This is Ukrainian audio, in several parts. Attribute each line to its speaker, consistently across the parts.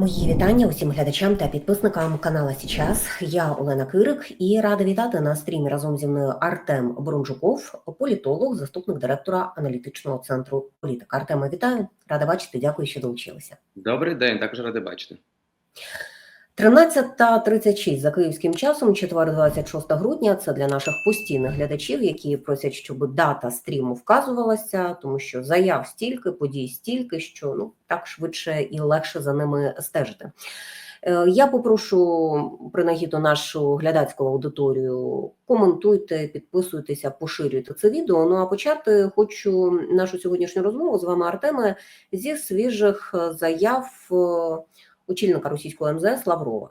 Speaker 1: Мої вітання усім глядачам та підписникам канала Січас. Я Олена Кирик і рада вітати на стрімі разом зі мною Артем Бронжуков, політолог, заступник директора аналітичного центру політика. Артема, вітаю, рада бачити. Дякую, що долучилися.
Speaker 2: Добрий день, також рада бачити.
Speaker 1: 13.36 за київським часом, четвер, 26 грудня. Це для наших постійних глядачів, які просять, щоб дата стріму вказувалася, тому що заяв стільки, подій стільки, що ну так швидше і легше за ними стежити. Е, Я попрошу принагідно нашу глядацьку аудиторію. Коментуйте, підписуйтеся, поширюйте це відео. Ну а почати хочу нашу сьогоднішню розмову з вами, Артеме, зі свіжих е, заяв е, очільника російського МЗС Лаврова.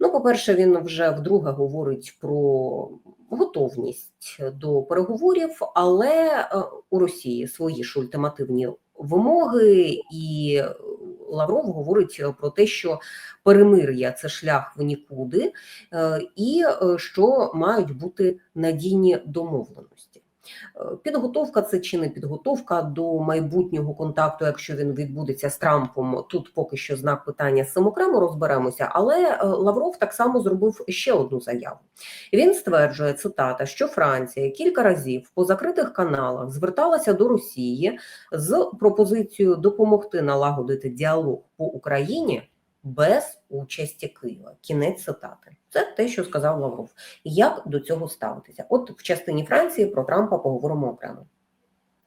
Speaker 1: Ну, по-перше, він вже вдруге говорить про готовність до переговорів, але е, у Росії свої ж ультимативні вимоги, і Лавров говорить про те, що перемир'я це шлях в нікуди, е, і е, що мають бути надійні домовленості. Е, Підготовка це чи не підготовка до майбутнього контакту, якщо він відбудеться з Трампом. Тут поки що знак питання з цим окремо розберемося. Але е, Лавров так само зробив ще одну заяву. Він стверджує цитата, що Франція кілька разів по закритих каналах зверталася до Росії з пропозицією допомогти налагодити діалог по Україні. Без участі Києва, кінець цитати. Це те, що сказав Лавров. Як до цього ставитися? От в частині Франції про Трампа поговоримо окремо.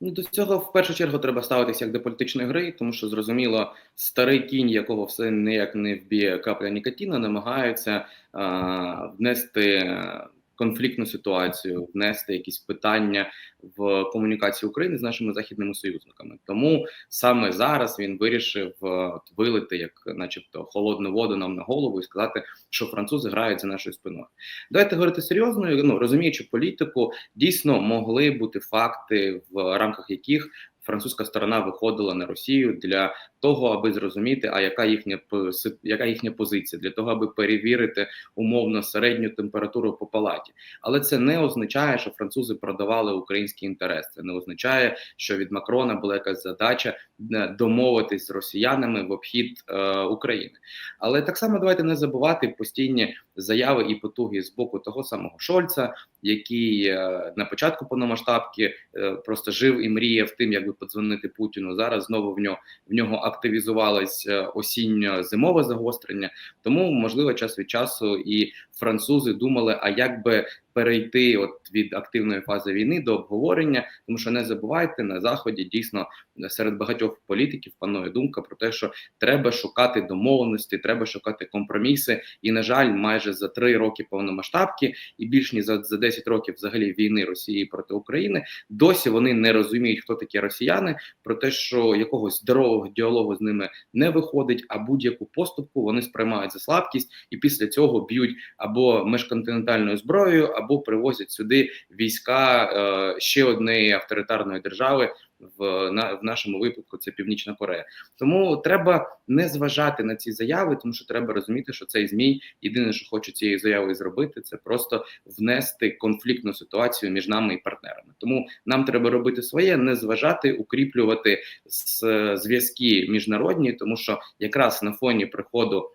Speaker 2: Ну до цього в першу чергу треба ставитися як до політичної гри, тому що зрозуміло, старий кінь, якого все ніяк не вб'є капля нікотіна, намагаються а, внести конфліктну ситуацію, внести якісь питання в комунікацію України з нашими західними союзниками. Тому саме зараз він вирішив е, вилити, як, начебто, холодну воду нам на голову і сказати, що французи грають за нашою спиною. Давайте говорити серйозно. Ну розуміючи політику, дійсно могли бути факти, в рамках яких французька сторона виходила на Росію для того, аби зрозуміти, а яка їхня яка їхня позиція, для того, аби перевірити умовно середню температуру по палаті. Але це не означає, що французи продавали український інтерес. Це не означає, що від Макрона була якась задача домовитись з росіянами в обхід е, України. Але так само давайте не забувати постійні заяви і потуги з боку того самого Шольца, який е, на початку повномасштабки е, просто жив і мріяв тим, як би подзвонити Путіну. Зараз знову в нього в нього активізувалось осінньо-зимове загострення. Тому можливо час від часу і французи думали, а як би перейти от від активної фази війни до обговорення, тому що не забувайте на заході дійсно серед багатьох політиків панує думка про те, що треба шукати домовленості, треба шукати компроміси. І на жаль, майже за три роки повномасштабки і більш ніж за, за 10 років взагалі війни Росії проти України досі вони не розуміють, хто такі росіяни, про те, що якогось здорового діалогу з ними не виходить, а будь-яку поступку вони сприймають за слабкість і після цього б'ють або межконтинентальною зброєю або привозять сюди війська е, ще однієї авторитарної держави. В на в нашому випадку це Північна Корея. Тому треба не зважати на ці заяви, тому що треба розуміти, що цей змій єдине, що хоче цією заявою зробити, це просто внести конфліктну ситуацію між нами і партнерами. Тому нам треба робити своє, не зважати, укріплювати зв'язки міжнародні, тому що якраз на фоні приходу.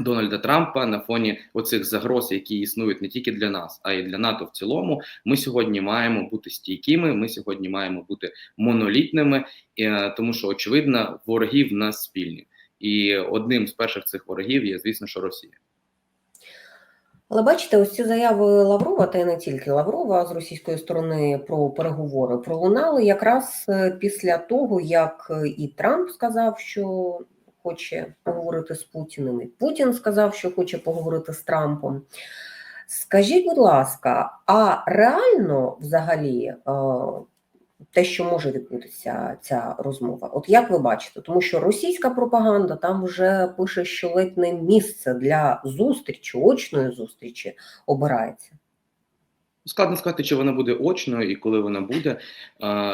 Speaker 2: Дональда Трампа на фоні оцих загроз, які існують не тільки для нас, а й для НАТО в цілому. Ми сьогодні маємо бути стійкими. Ми сьогодні маємо бути монолітними, тому що очевидно, ворогів в нас спільні, і одним з перших цих ворогів є, звісно, що Росія.
Speaker 1: Але бачите, ось ці заяви Лаврова, та й не тільки Лаврова з російської сторони про переговори пролунали якраз е, після того, як і Трамп сказав, що хоче поговорити з Путіним, і Путін сказав, що хоче поговорити з Трампом. Скажіть, будь ласка, а реально взагалі е, те, що може відбутися ця розмова? От як ви бачите, тому що російська пропаганда там вже пише, що ледь не місце для зустрічі, очної зустрічі обирається.
Speaker 2: Складно сказати, чи вона буде очною і коли вона буде.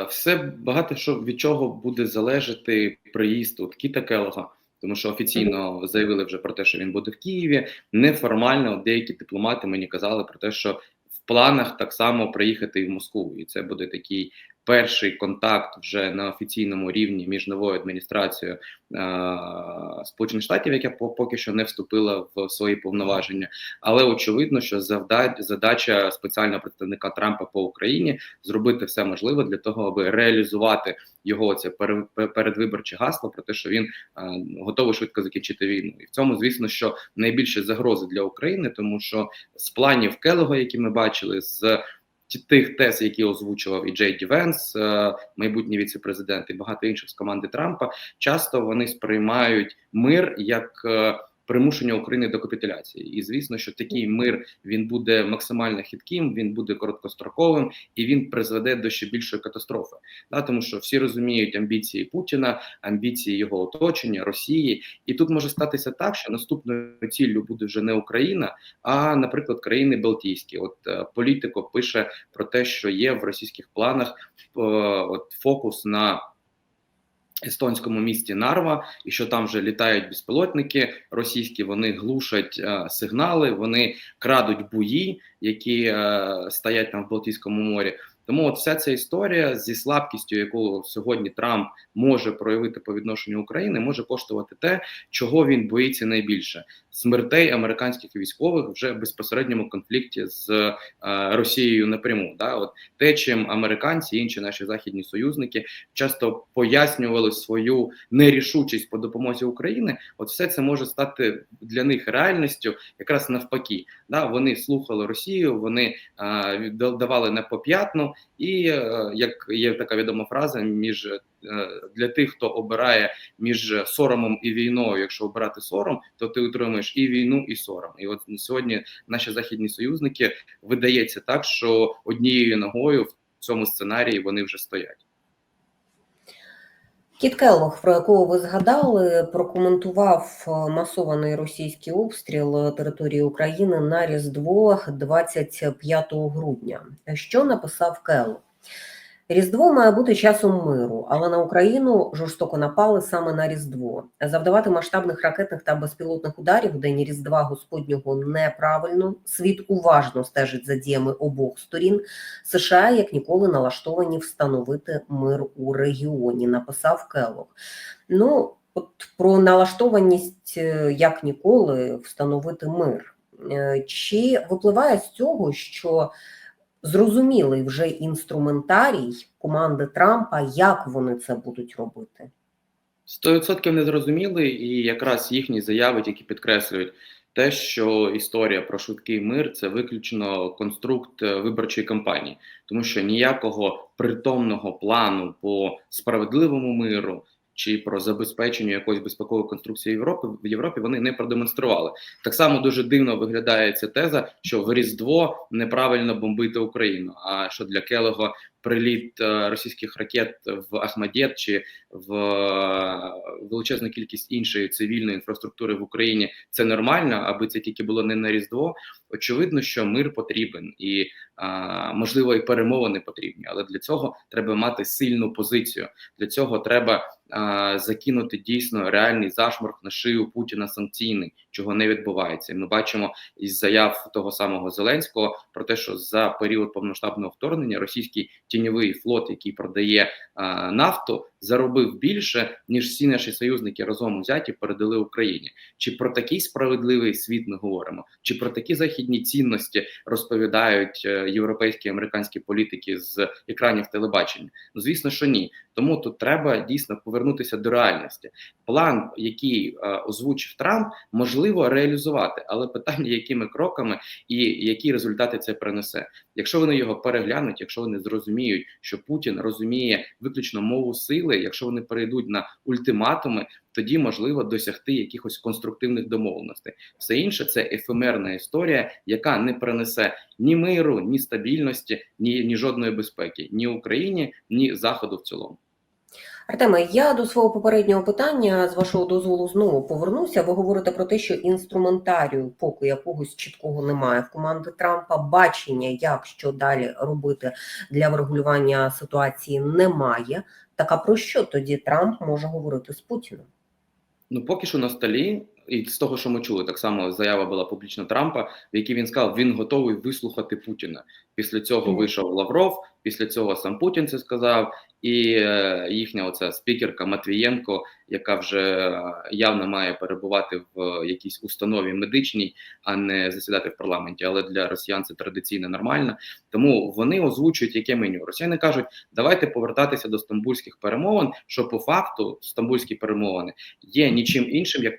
Speaker 2: Все багато що від чого буде залежати приїзд от Кіта Келога, тому що офіційно заявили вже про те, що він буде в Києві. Неформально деякі дипломати мені казали про те, що в планах так само приїхати і в Москву, і це буде такий перший контакт вже на офіційному рівні між новою адміністрацією е, Сполучених Штатів, яка по- поки що не вступила в свої повноваження. Але очевидно, що задача спеціального представника Трампа по Україні зробити все можливе для того, аби реалізувати його це пере- передвиборче гасло про те, що він е, готовий швидко закінчити війну. І в цьому, звісно, що найбільше загрози для України, тому що з планів Келого, які ми бачили, з тих тез, які озвучував і Джей Ді Венс, е, майбутній віце-президент, і багато інших з команди Трампа, часто вони сприймають мир як е, примушення України до капітуляції. І звісно, що такий мир він буде максимально хитким, він буде короткостроковим і він призведе до ще більшої катастрофи. Да, тому що всі розуміють амбіції Путіна, амбіції його оточення, Росії, і тут може статися так, що наступною ціллю буде вже не Україна, а, наприклад, країни Балтійські. От е, політико пише про те, що є в російських планах е, от фокус на естонському місті Нарва, і що там вже літають безпілотники російські, вони глушать е, сигнали, вони крадуть буї, які е, стоять там в Балтійському морі. Тому от вся ця історія зі слабкістю, яку сьогодні Трамп може проявити по відношенню України, може коштувати те, чого він боїться найбільше смертей американських військових вже в безпосередньому конфлікті з е, Росією напряму. Да, от те, чим американці і інші наші західні союзники часто пояснювали свою нерішучість по допомозі України, от все це може стати для них реальністю, якраз навпаки. Да, вони слухали Росію, вони е, давали на поп'ятну, і е, як є така відома фраза між е, для тих, хто обирає між соромом і війною. Якщо обирати сором, то ти отримуєш і війну, і сором. І от сьогодні наші західні союзники видається так, що однією ногою в цьому сценарії вони вже стоять.
Speaker 1: Кіт Келлог, про якого ви згадали, прокоментував е, масований російський обстріл території України на Різдво 25 грудня. Що написав Келлог? Різдво має бути часом миру, але на Україну жорстоко напали саме на Різдво. Завдавати масштабних ракетних та безпілотних ударів в день Різдва Господнього неправильно. Світ уважно стежить за діями обох сторін. США як ніколи налаштовані встановити мир у регіоні. Написав Келлог. Ну, от про налаштованість е, як ніколи встановити мир. Е, Чи випливає з цього, що зрозумілий вже інструментарій команди Трампа, як вони це будуть робити?
Speaker 2: 100% не зрозуміли, і якраз їхні заяви тільки підкреслюють те, що історія про швидкий мир це виключно конструкт е, виборчої кампанії, тому що ніякого притомного плану по справедливому миру. Чи про забезпечення якоїсь безпекової конструкції Європи в Європі вони не продемонстрували. Так само дуже дивно виглядає ця теза, що в Різдво неправильно бомбити Україну. А що для Келего приліт е, російських ракет в Ахмадєт чи в е, величезну кількість іншої цивільної інфраструктури в Україні це нормально, аби це тільки було не на Різдво. Очевидно, що мир потрібен і можливо і перемовини потрібні, але для цього треба мати сильну позицію. Для цього треба закинути дійсно реальний зашморг на шию Путіна санкційний, чого не відбувається. Ми бачимо із заяв того самого Зеленського про те, що за період повноштабного вторгнення російський тіньовий флот, який продає нафту, заробив більше ніж всі наші союзники разом узяті передали Україні. Чи про такий справедливий світ ми говоримо? Чи про такі західні цінності розповідають е, європейські американські політики з екранів телебачення? Ну звісно, що ні. Тому тут треба дійсно повернутися до реальності. План, який е, озвучив Трамп, можливо реалізувати, але питання, якими кроками і які результати це принесе. Якщо вони його переглянуть, якщо вони зрозуміють, що Путін розуміє виключно мову сили, якщо вони перейдуть на ультиматуми, тоді можливо досягти якихось конструктивних домовленостей. Все інше це ефемерна історія, яка не принесе ні миру, ні стабільності, ні, ні жодної безпеки, ні Україні, ні заходу в цілому.
Speaker 1: Артеме, я до свого попереднього питання з вашого дозволу знову повернуся. Ви говорите про те, що інструментарію поки якогось чіткого немає в команди Трампа. Бачення, як що далі робити для врегулювання ситуації, немає. Так а про що тоді Трамп може говорити з Путіним?
Speaker 2: Ну поки що на столі і з того, що ми чули, так само заява була публічна Трампа, в якій він сказав, він готовий вислухати Путіна. Після цього вийшов Лавров, після цього сам Путін це сказав, і е, їхня оця спікерка Матвієнко, яка вже е, явно має перебувати в якійсь установі медичній, а не засідати в парламенті. Але для росіян це традиційно нормально. Тому вони озвучують яке меню. Росіяни кажуть, давайте повертатися до стамбульських перемовин, що по факту стамбульські перемовини є нічим іншим як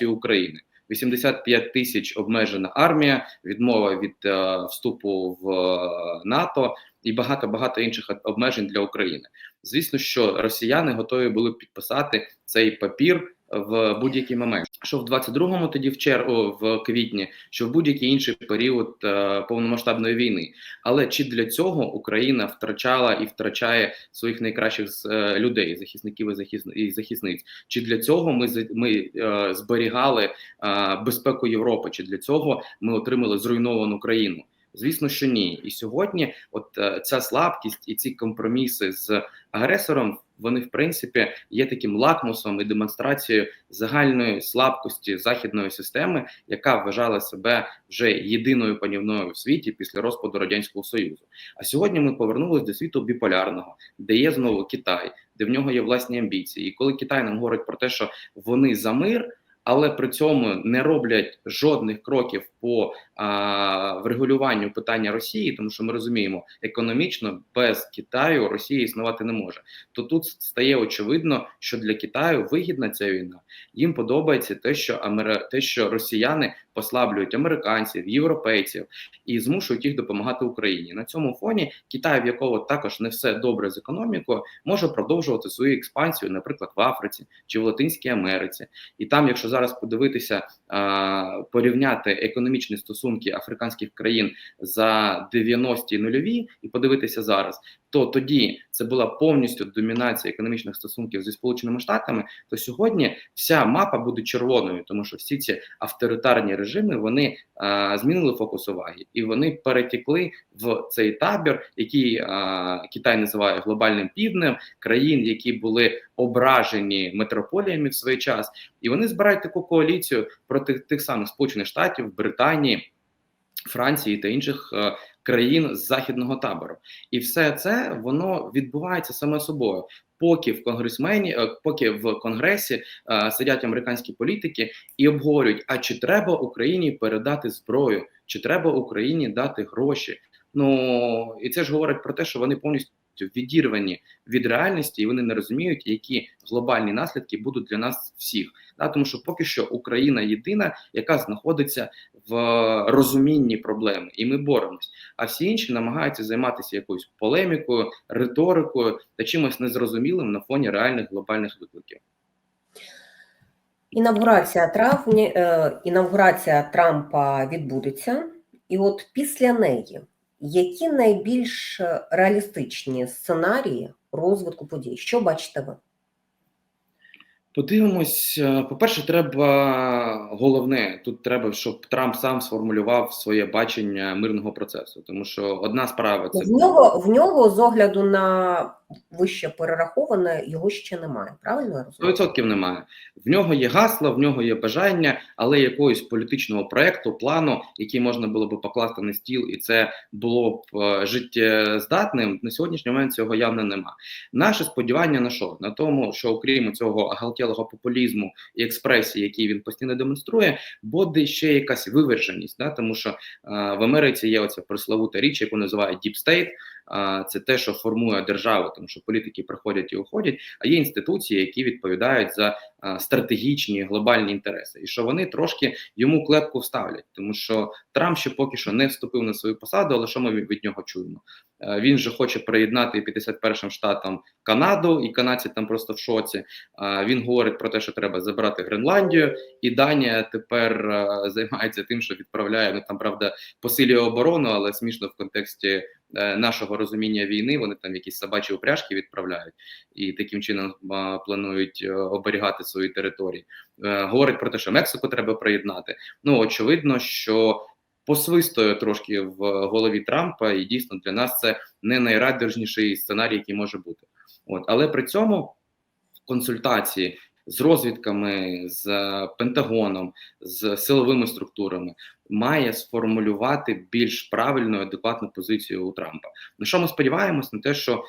Speaker 2: капітуляцією України. 85 тисяч обмежена армія, відмова від е, вступу в е, НАТО і багато багато інших обмежень для України. Звісно, що росіяни готові були підписати цей папір в будь-який момент. Що в 22-му тоді в чер... в квітні, що в будь-який інший період е, повномасштабної війни. Але чи для цього Україна втрачала і втрачає своїх найкращих е, людей, захисників і, захисни... і захисниць? Чи для цього ми ми е, зберігали е, безпеку Європи? Чи для цього ми отримали зруйновану країну? Звісно, що ні. І сьогодні, от е, ця слабкість і ці компроміси з агресором, вони в принципі є таким лакмусом і демонстрацією загальної слабкості західної системи, яка вважала себе вже єдиною панівною в світі після розпаду радянського союзу. А сьогодні ми повернулися до світу біполярного, де є знову Китай, де в нього є власні амбіції. І коли Китай нам говорить про те, що вони за мир. Але при цьому не роблять жодних кроків по а, врегулюванню питання Росії, тому що ми розуміємо, економічно без Китаю Росія існувати не може. То тут стає очевидно, що для Китаю вигідна ця війна. Їм подобається те, що Амери... те, що росіяни послаблюють американців, європейців і змушують їх допомагати Україні. На цьому фоні Китай, в якого також не все добре з економікою, може продовжувати свою експансію, наприклад, в Африці чи в Латинській Америці. І там, якщо зараз подивитися, а, порівняти економічні стосунки африканських країн за 90-ті нульові і подивитися зараз, то тоді це була повністю домінація економічних стосунків зі сполученими штатами. То сьогодні вся мапа буде червоною, тому що всі ці авторитарні режими вони а, змінили фокус уваги і вони перетекли в цей табір, який а, Китай називає глобальним півднем, країн, які були ображені метрополіями в свій час, і вони збирають таку коаліцію проти тих самих сполучених штатів, Британії. Франції та інших е, країн з західного табору, і все це воно відбувається саме собою. Поки в конгресмені, е, поки в конгресі е, сидять американські політики і обговорюють: а чи треба Україні передати зброю, чи треба Україні дати гроші? Ну і це ж говорить про те, що вони повністю відірвані від реальності, і вони не розуміють, які глобальні наслідки будуть для нас всіх. Да, тому що поки що Україна єдина, яка знаходиться в розумінні проблеми, і ми боремось. А всі інші намагаються займатися якоюсь полемікою, риторикою та чимось незрозумілим на фоні реальних глобальних викликів.
Speaker 1: Інавгурація травня, е, інавгурація Трампа відбудеться, і от після неї які найбільш реалістичні сценарії розвитку подій? Що бачите ви?
Speaker 2: Подивимось, е, по-перше, треба головне тут треба, щоб Трамп сам сформулював своє бачення мирного процесу, тому що одна справа це
Speaker 1: в нього в нього з огляду на вище перераховане його ще немає. Правильно я розумію?
Speaker 2: 100% немає. В нього є гасла, в нього є бажання, але якогось політичного проекту, плану, який можна було би покласти на стіл, і це було б е, життєздатним. На сьогоднішній момент цього явно нема. Наше сподівання на що? На тому, що окрім цього оголтілого популізму і експресії, який він постійно демонструє, буде ще якась виверженість. Да? Тому що е, в Америці є оця пресловута річ, яку називають Deep State, це те, що формує державу, тому що політики приходять і уходять, а є інституції, які відповідають за стратегічні глобальні інтереси, і що вони трошки йому клепку вставлять, тому що Трамп ще поки що не вступив на свою посаду, але що ми від нього чуємо? Він же хоче приєднати 51-м штатам Канаду, і канадці там просто в шоці. Він говорить про те, що треба забрати Гренландію, і Данія тепер займається тим, що відправляє ну там правда посилює оборону, але смішно в контексті нашого розуміння війни. Вони там якісь собачі упряжки відправляють і таким чином планують е, оберігати свої території. Е, Говорить про те, що Мексику треба приєднати. Ну очевидно, що посвистує трошки в голові Трампа, і дійсно для нас це не найрадужніший сценарій, який може бути. От але при цьому консультації з розвідками, з Пентагоном, з силовими структурами, має сформулювати більш правильну адекватну позицію у Трампа. На що ми сподіваємось на те, що е,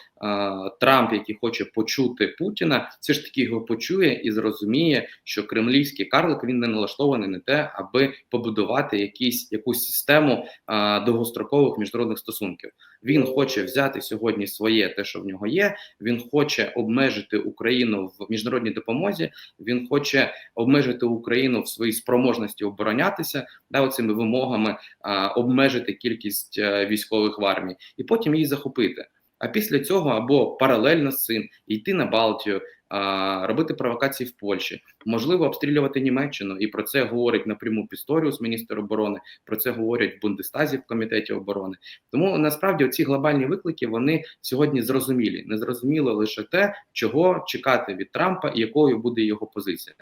Speaker 2: Трамп, який хоче почути Путіна, все ж таки його почує і зрозуміє, що кремлівський карлик він не налаштований на те, аби побудувати якісь якусь систему е, довгострокових міжнародних стосунків. Він хоче взяти сьогодні своє, те, що в нього є. Він хоче обмежити Україну в міжнародній допомозі. Він хоче обмежити Україну в своїй спроможності оборонятися да, оцими вимогами а, обмежити кількість а, військових в армії, і потім її захопити. А після цього або паралельно з цим йти на Балтію, робити провокації в Польщі, можливо, обстрілювати Німеччину, і про це говорить напряму Пісторіус, міністр оборони. Про це говорять в Бундестазі в комітеті оборони. Тому насправді ці глобальні виклики вони сьогодні зрозумілі. Не зрозуміло лише те, чого чекати від Трампа і якою буде його позиція.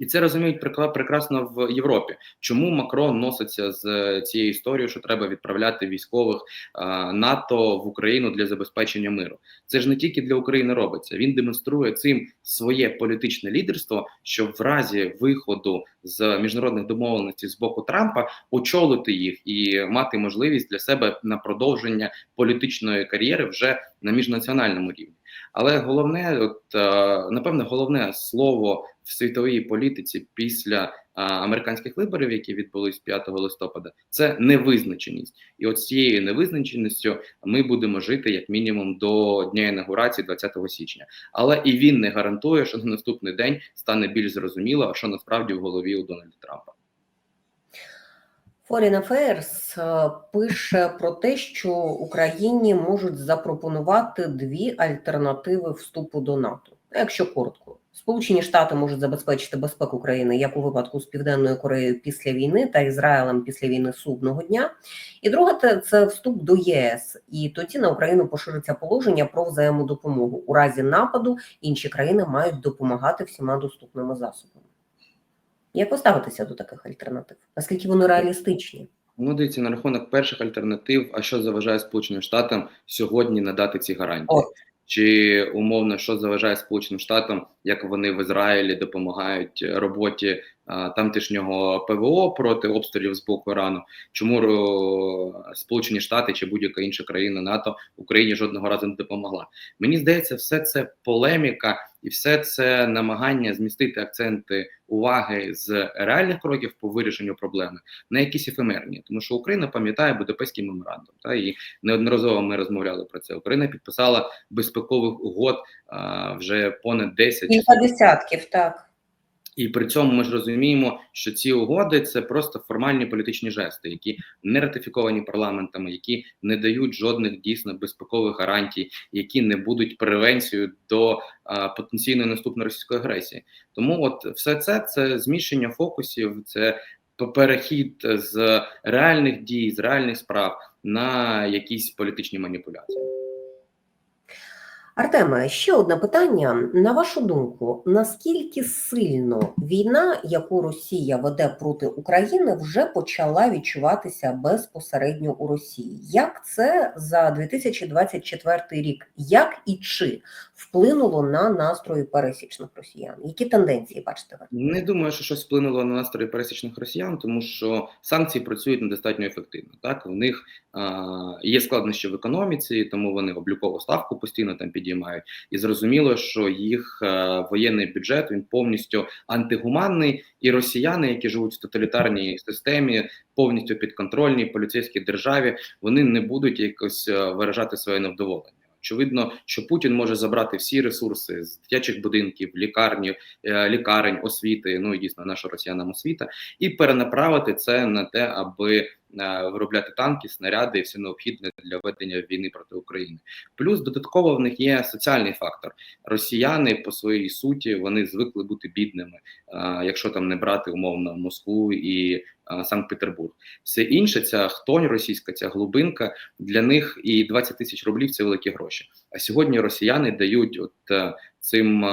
Speaker 2: І це розуміють прекрасно в Європі. Чому Макрон носиться з е, цією історією, що треба відправляти військових е, НАТО в Україну для забезпечення миру? Це ж не тільки для України робиться. Він демонструє цим своє політичне лідерство, щоб в разі виходу з міжнародних домовленостей з боку Трампа очолити їх і мати можливість для себе на продовження політичної кар'єри вже на міжнаціональному рівні. Але головне, от е, напевне, головне слово в світовій політиці після американських виборів, які відбулись 5 листопада, це невизначеність. І от цією невизначеністю ми будемо жити як мінімум до дня інаугурації 20 січня. Але і він не гарантує, що на наступний день стане більш зрозуміло, що насправді в голові у Дональда Трампа.
Speaker 1: Foreign Affairs е, пише про те, що Україні можуть запропонувати дві альтернативи вступу до НАТО. Якщо коротко, Сполучені Штати можуть забезпечити безпеку країни як у випадку з Південною Кореєю після війни та Ізраїлем після війни судного дня. І друге це- це вступ до ЄС. І тоді на Україну пошириться положення про взаємодопомогу. У разі нападу інші країни мають допомагати всіма доступними засобами. Як поставитися до таких альтернатив? Наскільки вони реалістичні?
Speaker 2: Ну, дивіться, на рахунок перших альтернатив, а що заважає Сполученим Штатам сьогодні надати ці гарантії?
Speaker 1: О.
Speaker 2: Чи умовно, що заважає Сполученим Штатам, як вони в Ізраїлі допомагають роботі а, тамтешнього ПВО проти обстрілів з боку Ірану? Чому Сполучені Штати чи будь-яка інша країна НАТО Україні жодного разу не допомогла? Мені здається, все це полеміка і все це намагання змістити акценти уваги з реальних кроків по вирішенню проблеми на якісь ефемерні, тому що Україна пам'ятає Будапештський меморандум, та і неодноразово ми розмовляли про це. Україна підписала безпекових угод а, вже понад 10
Speaker 1: Кілька десятків, так.
Speaker 2: І при цьому ми ж розуміємо, що ці угоди це просто формальні політичні жести, які не ратифіковані парламентами, які не дають жодних дійсно безпекових гарантій, які не будуть превенцією до а, потенційної наступної російської агресії. Тому, от все це це зміщення фокусів, це перехід з реальних дій, з реальних справ на якісь політичні маніпуляції.
Speaker 1: Артеме, ще одне питання. На вашу думку, наскільки сильно війна, яку Росія веде проти України, вже почала відчуватися безпосередньо у Росії? Як це за 2024 рік? Як і чи вплинуло на настрої пересічних росіян? Які тенденції бачите ви?
Speaker 2: Не думаю, що щось вплинуло на настрої пересічних росіян, тому що санкції працюють недостатньо ефективно. Так, в них а, є складнощі в економіці, тому вони облікову ставку постійно там підіймають. І зрозуміло, що їх воєнний бюджет він повністю антигуманний, і росіяни, які живуть в тоталітарній системі, повністю підконтрольній поліцейській державі, вони не будуть якось виражати своє невдоволення. Очевидно, що Путін може забрати всі ресурси з дитячих будинків, лікарні, е, лікарень, освіти, ну і дійсно наша росіянам освіта, і перенаправити це на те, аби е, виробляти танки, снаряди і все необхідне для ведення війни проти України. Плюс додатково в них є соціальний фактор. Росіяни по своїй суті вони звикли бути бідними. Якщо там не брати умовно Москву і Санкт-Петербург. Все інше, ця хтонь російська, ця глибинка для них і 20 тисяч рублів це великі гроші. А сьогодні росіяни дають от е, цим е,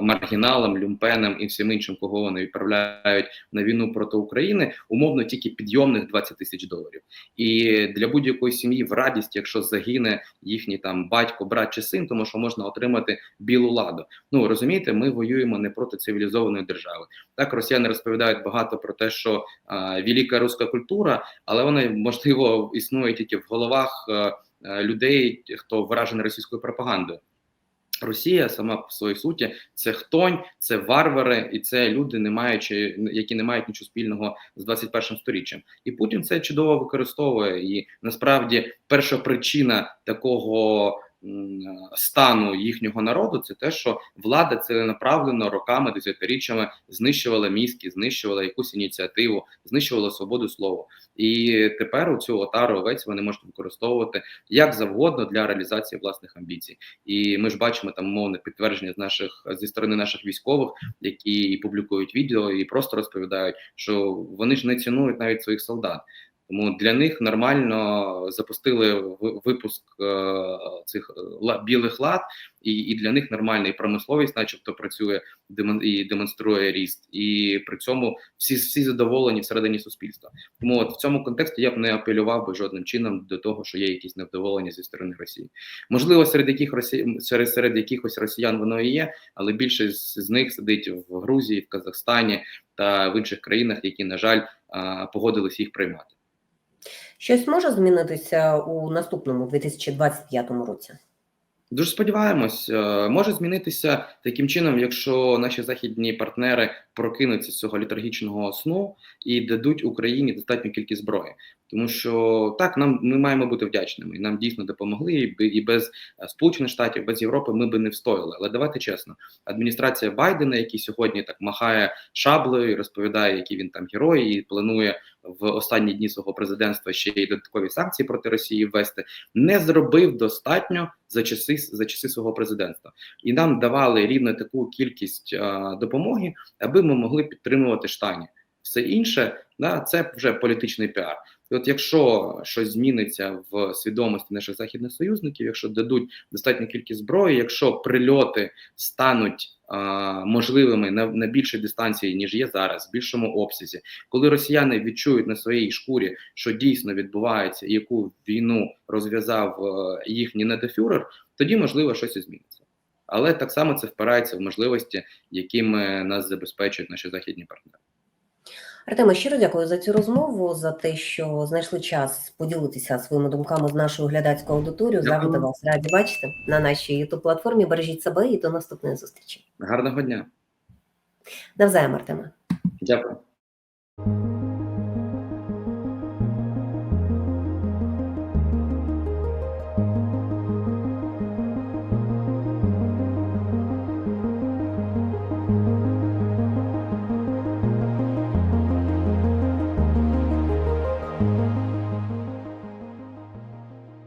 Speaker 2: маргіналам, люмпенам і всім іншим, кого вони відправляють на війну проти України, умовно тільки підйомних 20 тисяч доларів. І для будь-якої сім'ї в радість, якщо загине їхній там батько, брат чи син, тому що можна отримати білу ладу. Ну розумієте, ми воюємо не проти цивілізованої держави. Так росіяни розповідають багато про те, що а, велика руська культура, але вона можливо існує тільки в головах а, а, людей, хто вражений російською пропагандою. Росія сама по своїй суті це хтонь, це варвари, і це люди, не маючи які не мають нічого спільного з 21 сторіччям. І Путін це чудово використовує. І насправді перша причина такого стану їхнього народу це те, що влада ціленаправленно роками, десятиріччями знищувала мізки, знищувала якусь ініціативу, знищувала свободу слова. І тепер у цю отару овець вони можуть використовувати як завгодно для реалізації власних амбіцій. І ми ж бачимо там мовне підтвердження з наших зі сторони наших військових, які публікують відео і просто розповідають, що вони ж не цінують навіть своїх солдат. Тому для них нормально запустили випуск е, цих е, білих лад, і, і для них нормальна і промисловість, начебто, працює і демонструє ріст, і при цьому всі всі задоволені всередині суспільства. Тому от в цьому контексті я б не апелював би жодним чином до того, що є якісь невдоволення зі сторони Росії. Можливо, серед яких Росі... серед, серед якихось росіян воно і є, але більшість з них сидить в Грузії, в Казахстані та в інших країнах, які, на жаль, погодились їх приймати.
Speaker 1: Щось може змінитися у наступному 2025 році?
Speaker 2: Дуже сподіваємось, е, може змінитися таким чином, якщо наші західні партнери прокинуться з цього літургічного сну і дадуть Україні достатню кількість зброї. Тому що так, нам ми маємо бути вдячними. Нам дійсно допомогли, і, без е, Сполучених Штатів, без Європи ми би не встояли. Але давайте чесно, адміністрація Байдена, який сьогодні так махає шаблею, розповідає, які він там герой, і планує в останні дні свого президентства ще й додаткові санкції проти Росії ввести, не зробив достатньо за часи за часи свого президентства, і нам давали рівно таку кількість а, допомоги, аби ми могли підтримувати штані. Все інше, да, це вже політичний піар. І от якщо щось зміниться в свідомості наших західних союзників, якщо дадуть достатню кількість зброї, якщо прильоти стануть а, можливими на, на більшій дистанції, ніж є зараз, в більшому обсязі, коли росіяни відчують на своїй шкурі, що дійсно відбувається, і яку війну розв'язав е, їхній недофюрер, тоді можливо щось і зміниться. Але так само це впирається в можливості, якими нас забезпечують наші західні партнери.
Speaker 1: Артема, щиро дякую за цю розмову, за те, що знайшли час поділитися своїми думками з нашою глядацькою аудиторією. Завжди вас раді бачити на нашій youtube платформі. Бережіть себе і до наступної зустрічі.
Speaker 2: Гарного дня,
Speaker 1: Навзаєм, Артема.
Speaker 2: дякую.